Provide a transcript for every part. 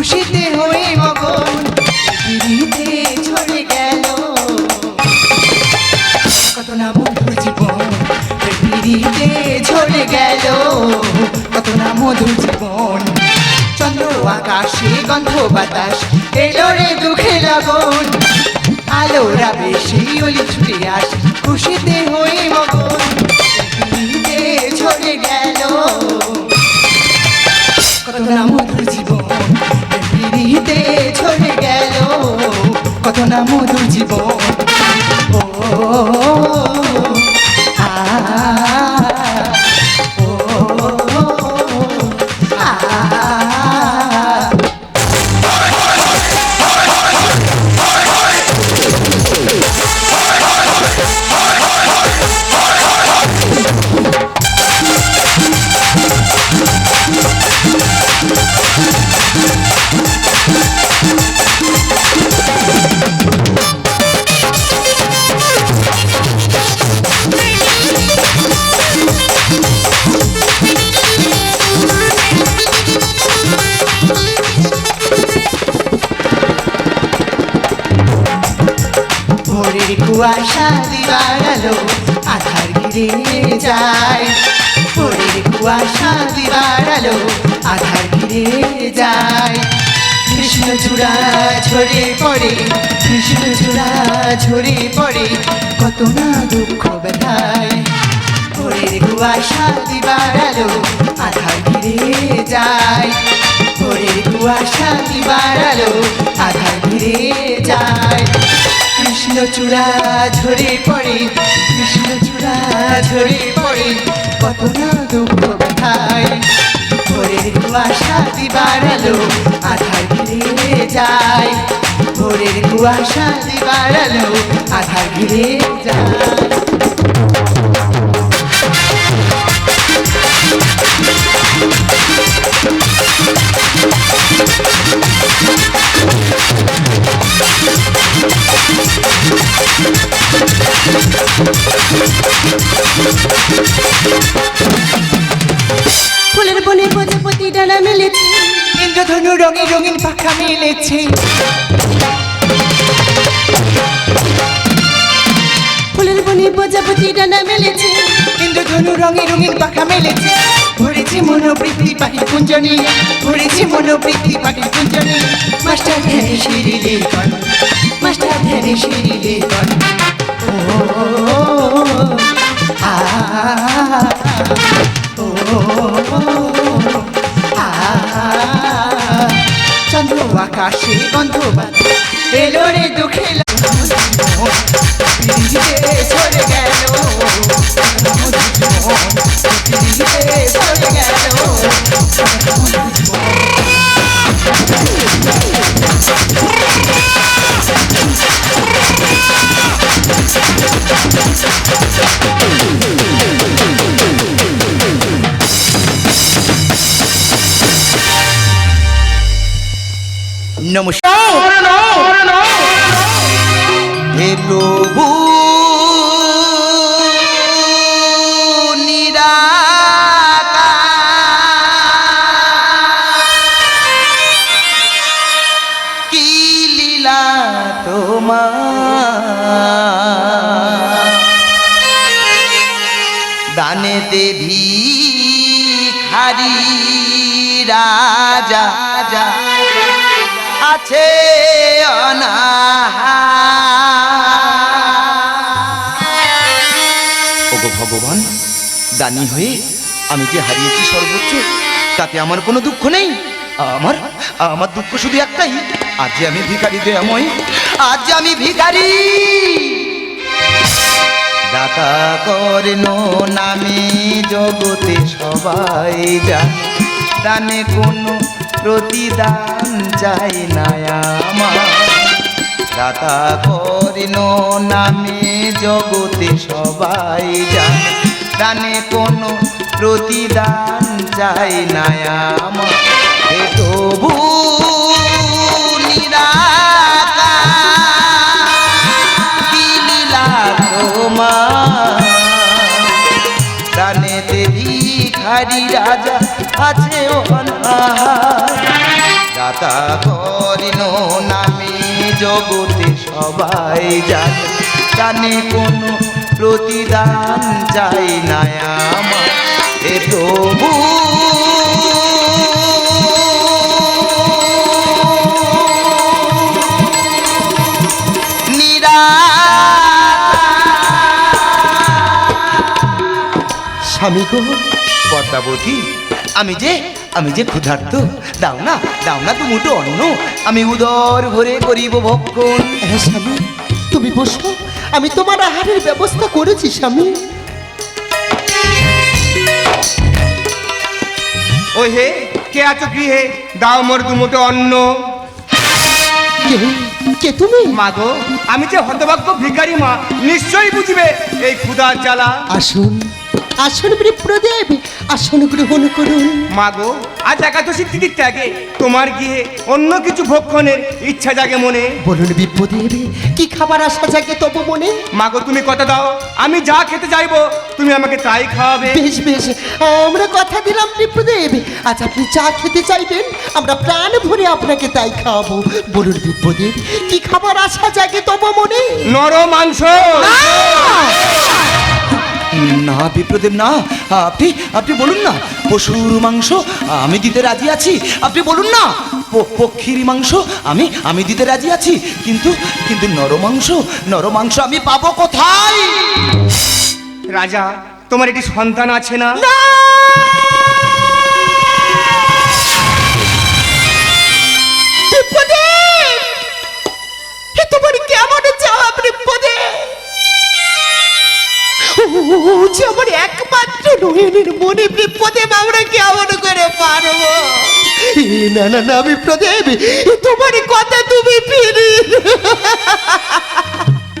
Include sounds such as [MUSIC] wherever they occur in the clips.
খুশিতে হয়ে মগন পিড়িতে ঝরে গেল। কত না মধুর জীবন পিড়িতে ঝরে গেল। কত না মধুর জীবন, চন্দ্র আকাশে গন্ধ বাতাস, এলো রে দুঃখে লগন। আলোরা বেশি অলি ছুটে আসে, খুশিতে হয়ে মগন পিড়িতে ঝরে গেল। কত না মধুর জীবন। ও কুয়াশা দিবার আলো আধার ঘিরে যায়। ভোরের কুয়াশা দিবার আধার ঘিরে যায়। কৃষ্ণ চূড়া ঝরে পড়ে কৃষ্ণ ঝরে পড়ে, কত না দুঃখ ব্যথায়। ভোরের কুয়াশা দিবার আলো আধার ঘিরে যায়। ভোরের কুয়াশা দিবার আধার ঘিরে যায়। কৃষ্ণ চূড়া ঝরে পড়ে, কৃষ্ণ চূড়া ঝরে পড়ে, কত না দুঃখ ভাই ভোরের কুয়াশা দিবার আলো আধার ঘিরে যায়। ভোরের কুয়াশা দিবার আলো আধার ঘিরে যায়। ইন্দ্রধনু রঙে রঙিন পাখা মেলেছে ফুলের বনে প্রজাপতি ডানা মেলেছে ইন্দ্রধনু রঙে রঙিন পাখা মেলেছে ভরেছে মনোবৃত্তি পাখির কুঞ্জনি ভরেছে মনোবৃত্তি পাখির কুঞ্জনি মাস্টার ধ্যানে শিরিলে কন মাস্টার ধ্যানে শিরিলে কন ও আ ও চন্দ্র আকাশে বন্ধু এলো রে দুঃখে চলে গেল। চলে গেল। দানে দেবী খারি রাজা। আছে ওগো ভগবান, দানি হয়ে আমি যে হারিয়েছি সর্বোচ্চ, তাতে আমার কোনো দুঃখ নেই। আমার আমার দুঃখ শুধু একটাই, আজ যে আমি ভিখারি দয়াময়, আজ আমি ভিখারি। দাতা কর্ণ নামে জগতে সবাই জানে দানে কোনো প্রতিদান চাই না আমার। দাতা কর্ণ নামে জগতে সবাই জানে দানে কোনো প্রতিদান চাই না আমার। হে রাজা আছে দাতা করিল নামে জগতে সবাই জানে জানে কোনো প্রতিদান চাই না আমার। এ প্রভু। স্বামী গো পদ্মাবতী। আমি যে আমি যে ক্ষুধার্ত দাও না দাও না তুমি তো অন্ন। আমি উদর ভরে করিব ভক্ষণ। হ্যাঁ স্বামী তুমি বসো আমি তোমার আহারের ব্যবস্থা করেছি স্বামী। ওই হে কে আছো গৃহে? দাও মোর দুমুটো অন্ন। কে কে তুমি? মা গো আমি যে হতভাগ্য ভিখারি মা নিশ্চয়ই বুঝিবে এই ক্ষুধার জ্বালা। আসুন আসুন বিপ্রদেব আসন গ্রহণ করুন। মা গো আজ একাদশী তিথির ত্যাগে তোমার গৃহে অন্য কিছু ভক্ষণের ইচ্ছা জাগে মনে। বলুন বিপ্রদেব কি খাবার আসা যাকে তবু মনে? মা গো তুমি কথা দাও আমি যা খেতে চাইব তুমি আমাকে তাই খাওয়াবে। বেশ বেশ আমরা কথা দিলাম বিপ্রদেব আজ আপনি চা খেতে চাইবেন আমরা প্রাণ ভরে আপনাকে তাই খাওয়াবো। বলুন বিপ্রদেব কি খাবার আসা যাকে তবু মনে? নর মাংস না বিপ্রদেব না। আপনি আপনি বলুন না পশুর মাংস আমি দিতে রাজি আছি। আপনি বলুন না পক্ষীর মাংস আমি আমি দিতে রাজি আছি। কিন্তু কিন্তু নর মাংস নর মাংস আমি পাবো কোথায়? রাজা তোমার এটি সন্তান আছে না! ও যে আমার একমাত্র নয়নের মনে বিপ্রদেব আমরা কেমন করে পারব? না না না বিপ্রদেব এ তোমার কথা তুমি ফিরে [LAUGHS]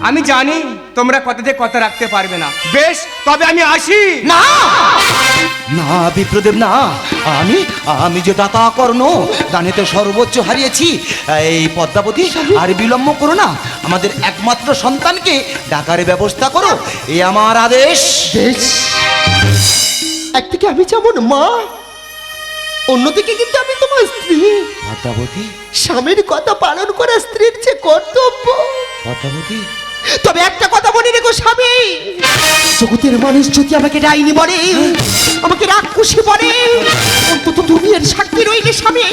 আমি জানি তোমরা কথাতে কথা রাখতে পারবে না। বেশ তবে আমি আসি। না! না বিপ্রদেব না। আমি আমি যে দাতা কর্ণ দানেতে সর্বোচ্চ হারিয়েছি এই পদ্মাবতী আর বিলম্ব করো না। আমাদের একমাত্র সন্তানকে ডাকার ব্যবস্থা করো। এ আমার আদেশ। বেশ। একদিকে আমি যেমন মা অন্যদিকে কিন্তু আমি তোমার স্ত্রী। পদ্মাবতী স্বামীর কথা পালন করা স্ত্রীর যে কর্তব্য। পদ্মাবতী তবে একটা কথা মনে রেখো স্বামী। জগতের মানুষ যদি আমাকে ডাইনি বলে আমাকে রাক্ষসী বলে অন্তত তুমি এর সাক্ষী রইলে স্বামী।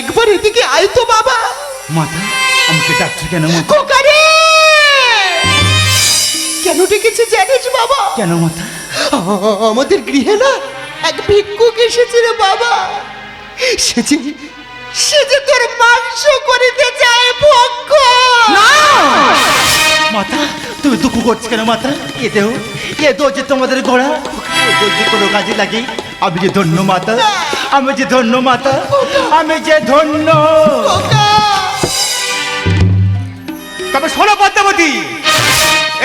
একবার এদিকে আয় তো বাবা। মাতা আমাকে ডাকছো কেন মাতা? খোকা রে কেন ডেকেছি জানিস বাবা? কেন মাতা? আমাদের গৃহে না এক ভিক্ষুক এসেছে রে বাবা। সে যে সে যে তোর মাংস করিতে চায় ভক্ষ মাতা তুমি দুঃখ করছ কেন মাতা? এতেও এতেও যে তোমাদের ঘোড়া এতেও যে কোনো কাজে লাগে। আমি যে ধন্য মাতা আমি যে ধন্য মাতা আমি যে ধন্য। তবে শোনো পদ্মাবতী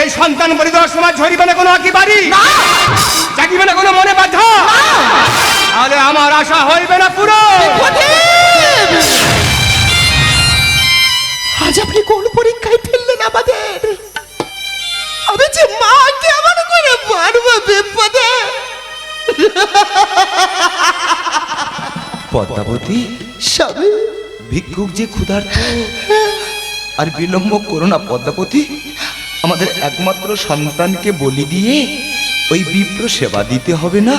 এই সন্তান বলি দেওয়ার সময় ঝরিবে না কোনো আঁকি বাড়ি? জাগিবে না কোনো মনে বাধা? তাহলে আমার আশা হইবে না পুরো! আজ আপনি কোন পরীক্ষায় ফেললেন আমাদের? আমি যে মা কেমন করে পারব বিপদে। পদ্মাবতী স্বামী ভিক্ষুক যে ক্ষুধার্ত আর বিলম্ব করো না পদ্মাপতি আমাদের একমাত্র সন্তানকে বলি দিয়ে ওই বিপ্র সেবা দিতে হবে না।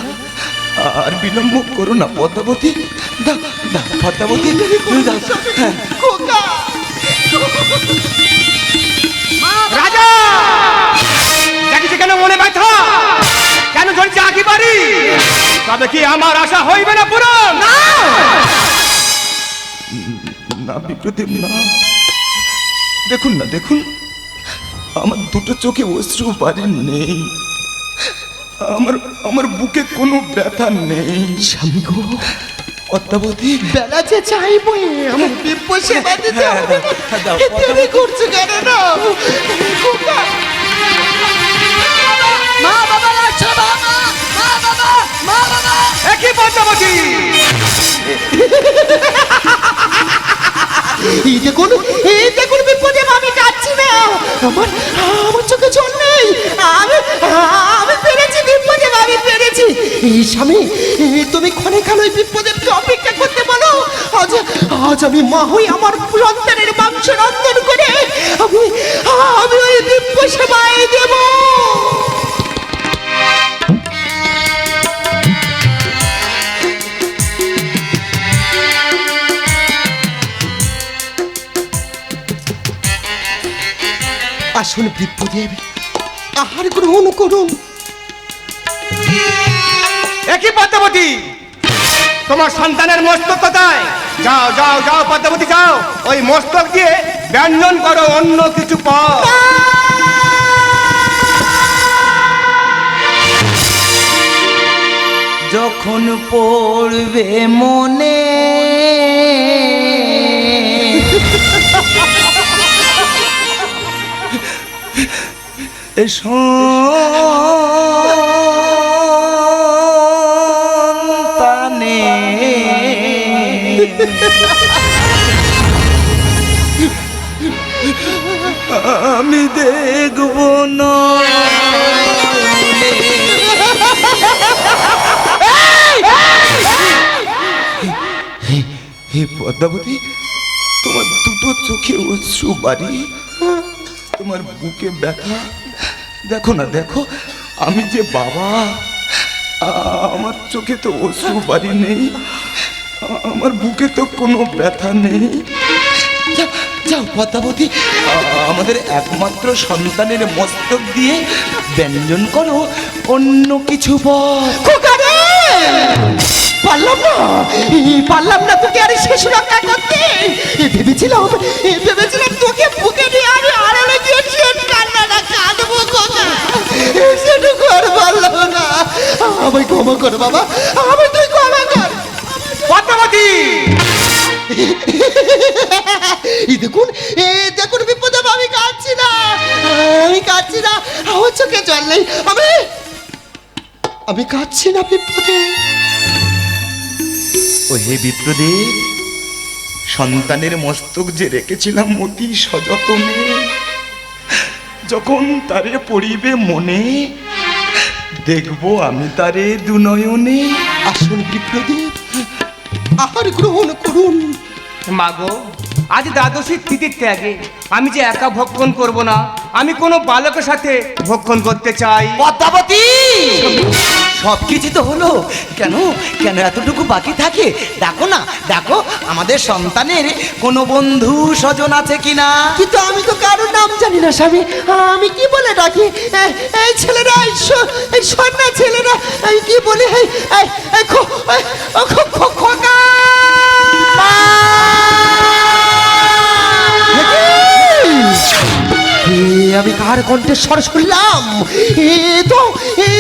আর বিলম্ব করো না পদ্মাবতী। পদ্মাবতী। হ্যাঁ। রাজা! কেন মনে ব্যথা? বাড়ি তবে কি আমার আশা হইবে না পুরো না। বিপ্রদেব না। দেখুন না দেখুন। আমার দুটো চোখে অশ্রু বাড়ি নেই। আমার আমার বুকে কোনো ব্যথা নেই। স্বামী গো পদ্মাবতী। বেলা যে চাইব আমার দিব্য সেবা দিতে হবে দাও, করছ কেন? না মা বাবা একই পদ্মাবতী এই দেখুন আমি পেরেছি, বিপদে আমি পেরেছি। এই স্বামী তুমি ক্ষণেকাল ওই বিপদের অপেক্ষা করতে বলো। আজ আজ আমি মা হই আমার সন্তানের মাংস রন্ধন করে আমি আমি ওই বিপ্প সেবায় দিয়ে বিপ্রদেব আহার গ্রহণ করুন। একই পদ্মাবতী, তোমার সন্তানের মস্তক কোথায়। যাও যাও যাও পদ্মাবতী, যাও। ওই মস্তক দিয়ে ব্যঞ্জন করো, অন্য কিছু পর যখন পড়বে মনে সন্তানে। আমি দেখব না। হে পদ্মাবতী তোমার দুটো চোখে অশ্রু বাড়ি তোমার বুকে ব্যথা দেখো না দেখো আমি যে বাবা আমার চোখে তো অশ্রু বাড়ি নেই আমার বুকে তো কোনো ব্যথা নেই। যাও, পদ্মাবতী আমাদের একমাত্র সন্তানের মস্তক দিয়ে ব্যঞ্জন করো অন্য কিছু বল। পারলাম না পারলাম না তোকে আরে শেষ রক্ষা করতে। ভেবেছিলাম ভেবেছিলাম তোকে বুকে নিয়ে আমি আড়ালে গিয়ে সেটুকু আর পারলাম না। আমায় ক্ষমা কর বাবা আমায় তুই ক্ষমা কর। পদ্মাবতী! এই দেখুন এই দেখুন বিপদে আমি কাঁদছি না। আমি কাঁদছি না আমার চোখে জল নেই। আমি আমি কাঁদছি না বিপদে। ও হে বিপ্রদেব সন্তানের মস্তক যে রেখেছিলাম অতি সযতনে যখন তারে পড়িবে মনে দেখব আমি তারে দুনয়নে। আসুন প্রদীপ? আহার গ্রহণ করুন। মাগো আজ দ্বাদশীর তিথির ত্যাগে আমি যে একা ভক্ষণ করব না আমি কোনো বালকের সাথে ভক্ষণ করতে চাই। পদ্মাবতী! সব কিছু তো হলো। কেন? কেন এতটুকু বাকি থাকে? দেখো না দেখো আমাদের সন্তানের কোনো বন্ধু স্বজন আছে কিনা? কিন্তু আমি তো কারোর নাম জানি না স্বামী। আমি কি বলে ডাকি? এই- এই ছেলেরা এই সন্না ছেলেরা এই কি বলি? এই এই- এই খো- এই- ও খো- খো- খোকা! এ, আমি কার কণ্ঠেশ্বর শুনলাম? এ তো এ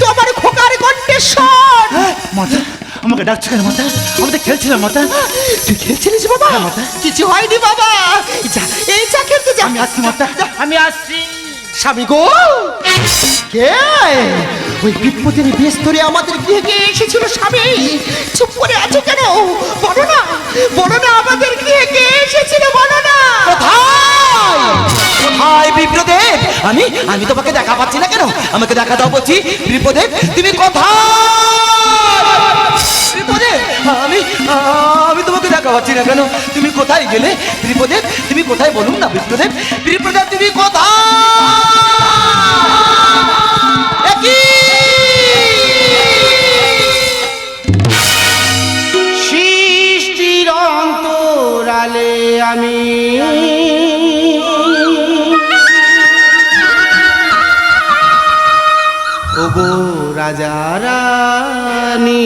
তো আমার খোকার কণ্ঠেশ্বর মাতা আমাকে ডাকছো কেন মাতা? আমাদের খেলছিলাম মাতা। তুই খেলছিলিস বাবা? কিছু হয়নি বাবা। যা এই খেলতে যা। আমি আসছি মাতা। আমি আসছি। স্বামী গো! কে? ওই বিপদের বেস্তরে আমাদের গৃহে কে এসেছিল স্বামী? চুপ করে আছো কেন? বলো না বলো না আমাদের গৃহে কে এসেছিল বলো না। কোথায়? বিপ্রদেব দেখা পাচ্ছি না কেন? আমাকে দেখা দাও বলছি, বিপ্রদেব, তুমি কোথায়? বিপ্রদেব, আমি আমি তোমাকে দেখা পাচ্ছি না কেন? তুমি কোথায় গেলে? বিপ্রদেব, তুমি কোথায় বলুন না বিপ্রদেব? বিপ্রদেব, তুমি কোথায়? রাজা রানী।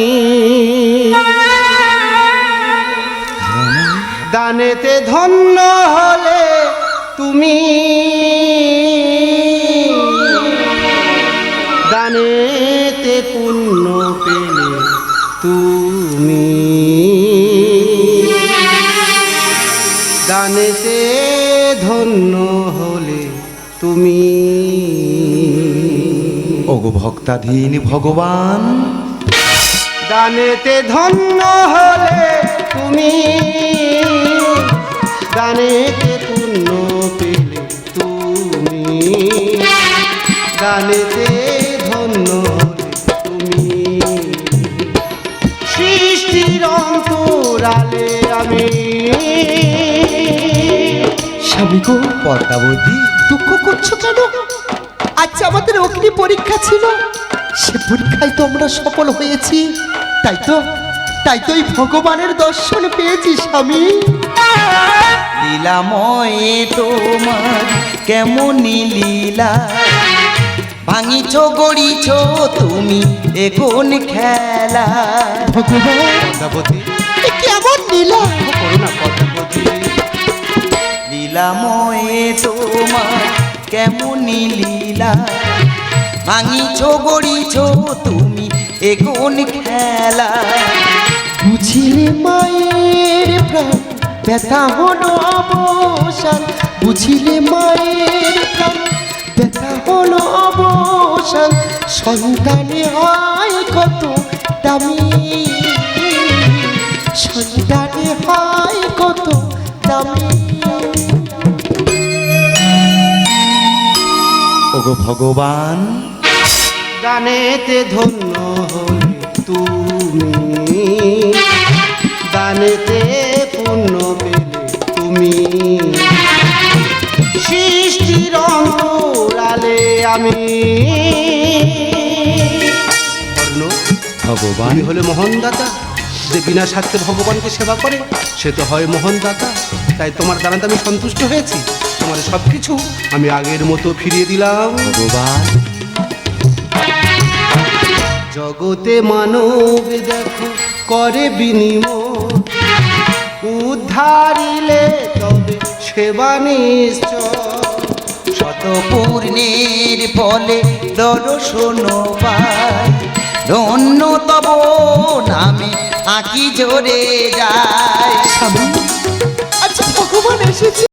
দানেতে ধন্য হলে তুমি। দানেতে পুণ্য পেলে তুমি। ভক্তাধীন ভগবান। দানেতে ধন্য হলে তুমি দানেতে পূর্ণ পেলে তুমি দানেতে ধন্য তুমি। সৃষ্টির অন্তরালে আমি। স্বামী গো পদ্মাবতী দুঃখ করছ কেন? আচ্ছা আমাদের অগ্নি পরীক্ষা ছিল। সে পরীক্ষায় তো আমরা সফল হয়েছি। তাই তো তাই তো এই ভগবানের দর্শন পেয়েছি স্বামী। লীলাময়ে তোমার কেমন লীলা। ভাঙিছ গড়িছ তুমি এখন খেলা। কেমন লীলা। লীলাময়ে তোমার কেমন লীলা। ভাঙিছ গড়িছ তুমি এগুন খেলা? বুঝিলে মায়ের প্রাণ ব্যথা হলো অবসান। বুঝিলে মায়ের প্রাণ ব্যথা হলো অবসান। সন্তানে হয় কত দামি। সন্তানে হয় কত দামি। ওগো ভগবান গানেতে ধন্য হলে তুমি। গানেতে পূর্ণ পেলে তুমি। সৃষ্টির অন্তরালে আমি। ভগবান। হলে মোহনদাতা যে বিনা স্বার্থে ভগবানকে সেবা করে সে তো হয় মোহনদাতা তাই তোমার দ্বারাতে আমি সন্তুষ্ট হয়েছি। তোমার সব কিছু আমি আগের মতো ফিরিয়ে দিলাম। ভগবান। জগতে মানব দেখো, করে বিনিময়। উদ্ধারিলে তবে সেবা নিশ্চয়। শত পূর্ণের ফলে দর্শন পাই ধন্য তব নামে আঁকি জোরে যায়। আচ্ছা ভগবান এসেছে।